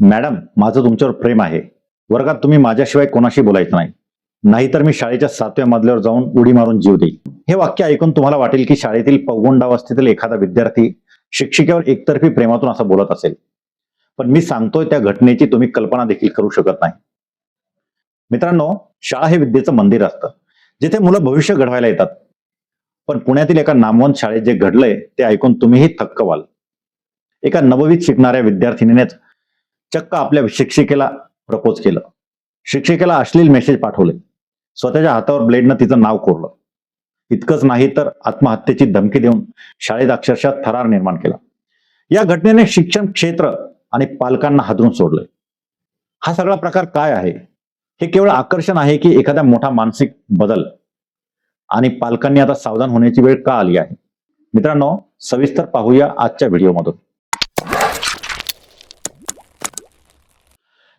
Madam माझं तुमच्यावर प्रेम आहे. वर्गात तुम्ही माझ्याशिवाय कोणाशी बोलायचं नाही. नाहीतर मी शाळेच्या सातव्या मजल्यावर जाऊन उडी मारून जीव देईल हे वाक्य ऐकून तुम्हाला वाटेल की शाळेतील पौगुंडावस्थेतील एखादा विद्यार्थी शिक्षिकेवर एकतर्फी प्रेमातून असं बोलत असेल. पण मी सांगतोय त्या घटनेची तुम्ही कल्पना देखील करू शकत नाही. मित्रांनो शाळा हे विद्येचं मंदिर असतं जिथे मुलं भविष्य घडवायला येतात. पण पुण्यातील एका नामवंत शाळेत जे घडलंय ते ऐकून तुम्हीही थक्क व्हाल. एका नववीत शिकणाऱ्या विद्यार्थिनीनेच चक्क आपल्या शिक्षिकेला प्रपोज केलं. शिक्षिकेला अश्लील मेसेज पाठवले. स्वतःच्या हातावर ब्लेडनं तिचं नाव कोरलं. इतकंच नाही तर आत्महत्येची धमकी देऊन शाळेत अक्षरशः थरार निर्माण केला. या घटनेने शिक्षण क्षेत्र आणि पालकांना हादरून सोडले हा सगळा प्रकार काय आहे? हे केवळ आकर्षण आहे की एखादा मोठा मानसिक बदल आणि पालकांनी आता सावधान होण्याची वेळ का आली आहे? मित्रांनो सविस्तर पाहूया आजच्या व्हिडिओमधून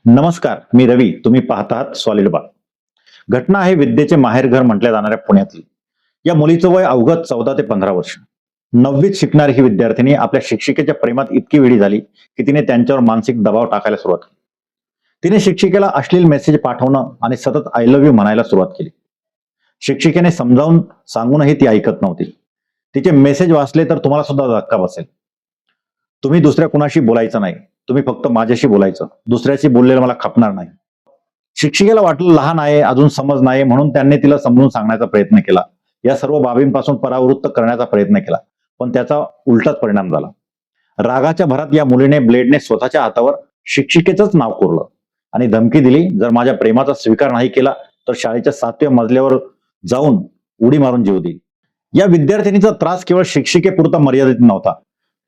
नमस्कार मी रवी. तुम्ही पाहत आहात सॉलिड बाग घटना आहे विद्येचे माहेरघर म्हटल्या जाणाऱ्या पुण्यातली. या मुलीचं वय अवघत चौदा ते पंधरा वर्ष. नववीत शिकणारी ही विद्यार्थिनी आपल्या शिक्षिकेच्या प्रेमात इतकी वेळी झाली की तिने त्यांच्यावर मानसिक दबाव टाकायला सुरुवात केली. तिने शिक्षिकेला अश्लील मेसेज पाठवणं आणि सतत आय लव्ह यू म्हणायला सुरुवात केली. शिक्षिकेने समजावून सांगूनही ती ऐकत नव्हती. तिचे मेसेज वाचले तर तुम्हाला सुद्धा धक्का बसेल. तुम्ही दुसऱ्या कुणाशी बोलायचं नाही. तुम्ही फक्त माझ्याशी बोलायचं. दुसऱ्याशी बोललेलं मला खपणार नाही. शिक्षिकेला वाटलं लहान आहे अजून समज नाही म्हणून त्यांनी तिला समजून सांगण्याचा प्रयत्न केला. या सर्व बाबींपासून परावृत्त करण्याचा प्रयत्न केला. पण त्याचा उलटाच परिणाम झाला. रागाच्या भरात या मुलीने ब्लेडने स्वतःच्या हातावर शिक्षिकेचंच नाव कोरलं आणि धमकी दिली जर माझ्या प्रेमाचा स्वीकार नाही केला तर शाळेच्या सातव्या मजल्यावर जाऊन उडी मारून जीव देईल या विद्यार्थिनीचा त्रास केवळ शिक्षिकेपुरता मर्यादित नव्हता.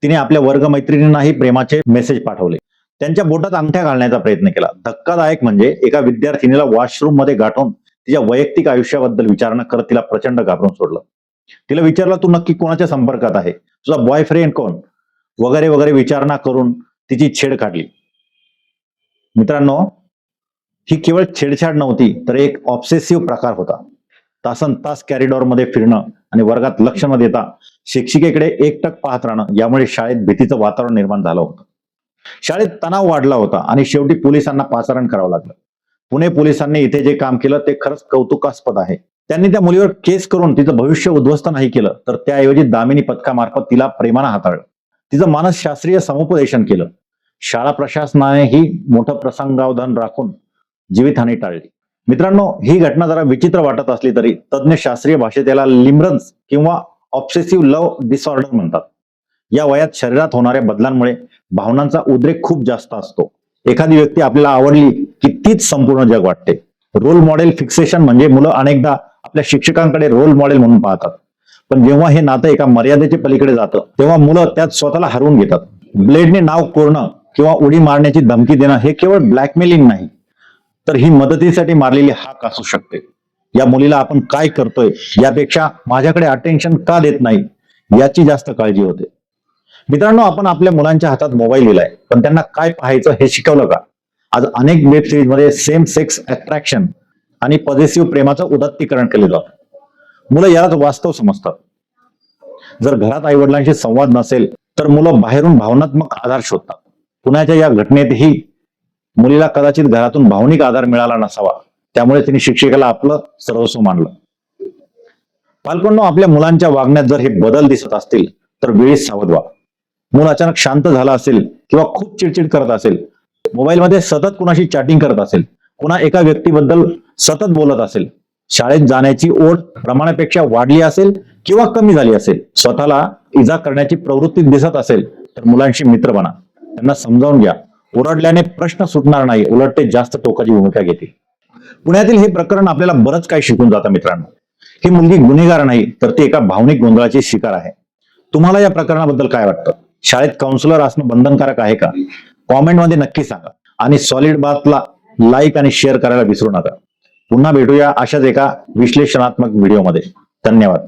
तिने आपल्या वर्गमैत्रिणींनाही प्रेमाचे मेसेज पाठवले. त्यांच्या बोटात अंगठ्या घालण्याचा प्रयत्न केला. धक्कादायक म्हणजे एका विद्यार्थिनीला वॉशरूममध्ये गाठून तिच्या वैयक्तिक आयुष्याबद्दल विचारणा करत तिला प्रचंड घाबरून सोडलं. तिला विचारलं तू नक्की कोणाच्या संपर्कात आहे? तुझा बॉयफ्रेंड कोण? वगैरे वगैरे विचारणा करून तिची छेड काढली. मित्रांनो ही केवळ छेडछाड नव्हती तर एक ऑब्सेसिव्ह प्रकार होता. तासन तास कॅरिडॉरमध्ये फिरणं आणि वर्गात लक्ष न देता शिक्षिकेकडे एकटक पाहत राहणं यामुळे शाळेत भीतीचं वातावरण निर्माण झालं होतं. शाळेत तणाव वाढला होता आणि शेवटी पोलिसांना पाचारण करावं लागलं. पुणे पोलिसांनी इथे जे काम केलं ते खरंच कौतुकास्पद आहे. त्यांनी त्या मुलीवर केस करून तिचं भविष्य उद्ध्वस्त नाही केलं तर त्याऐवजी दामिनी पथकामार्फत तिला प्रेमानं हाताळलं. तिचं मानसशास्त्रीय समुपदेशन केलं. शाळा प्रशासनानेही मोठं प्रसंगावधान राखून जीवितहानी टाळली. मित्रांनो ही घटना जरा विचित्र वाटत असली तरी तज्ज्ञ शास्त्रीय भाषेत याला लिमरन्स किंवा ऑब्सेसिव्ह लव्ह डिसऑर्डर म्हणतात. या वयात शरीरात होणाऱ्या बदलांमुळे भावनांचा उद्रेक खूप जास्त असतो. एखादी व्यक्ती आपल्याला आवडली की तीच संपूर्ण जग वाटते. रोल मॉडेल फिक्सेशन म्हणजे मुलं अनेकदा आपल्या शिक्षकांकडे रोल मॉडेल म्हणून पाहतात. पण जेव्हा हे नातं एका मर्यादेच्या पलीकडे जातं तेव्हा मुलं त्यात स्वतःला हरवून घेतात. ब्लेडने नाव कोरणं किंवा उडी मारण्याची धमकी देणं हे केवळ ब्लॅकमेलिंग नाही. तर ही मदतीसाठी मारलेली हाक असू शकते. या मुलीला आपण काय करतोय यापेक्षा माझ्याकडे अटेन्शन का देत नाही याची जास्त काळजी होते. मित्रांनो आपण आपल्या मुलांच्या हातात मोबाईल दिलाय पण त्यांना काय पाहायचं हे शिकवलं का? आज अनेक वेब सिरीजमध्ये सेम सेक्स अट्रॅक्शन आणि पॉझिटिव्ह प्रेमाचं उदात्तीकरण केले जातं. मुलं यालाच वास्तव समजतात. जर घरात आई वडिलांशी संवाद नसेल तर मुलं बाहेरून भावनात्मक आधार शोधतात. पुण्याच्या या घटनेतही मुलीला कदाचित घरातून भावनिक आधार मिळाला नसावा. त्यामुळे तिने शिक्षिकेला आपलं सर्वस्व मानलं. पालकांनो आपल्या मुलांच्या वागण्यात जर हे बदल दिसत असतील तर वेळीच सावध व्हा. मूल अचानक शांत झाला असेल किंवा खूप चिडचिड करत असेल मोबाईलमध्ये सतत कुणाशी चॅटिंग करत असेल कुणा एका व्यक्तीबद्दल सतत बोलत असेल शाळेत जाण्याची ओढ प्रमाणापेक्षा वाढली असेल किंवा कमी झाली असेल स्वतःला इजा करण्याची प्रवृत्ती दिसत असेल तर मुलांशी मित्र बना. त्यांना समजावून घ्या. ओरडल्याने प्रश्न सुटणार नाही. उलट ते जास्त टोकाची भूमिका घेतील. पुण्यातील हे प्रकरण आपल्याला बरंच काही शिकून जातं मित्रांनो. ही मुलगी गुन्हेगार नाही तर ती एका भावनिक गोंधळाची शिकार आहे. तुम्हाला या प्रकरणाबद्दल काय वाटतं? शाळेत काउन्सिलर असणं बंधनकारक आहे का? कॉमेंटमध्ये नक्की सांगा. आणि सॉलिड बातला लाईक आणि शेअर करायला विसरू नका. पुन्हा भेटूया अशाच एका विश्लेषणात्मक व्हिडिओमध्ये धन्यवाद.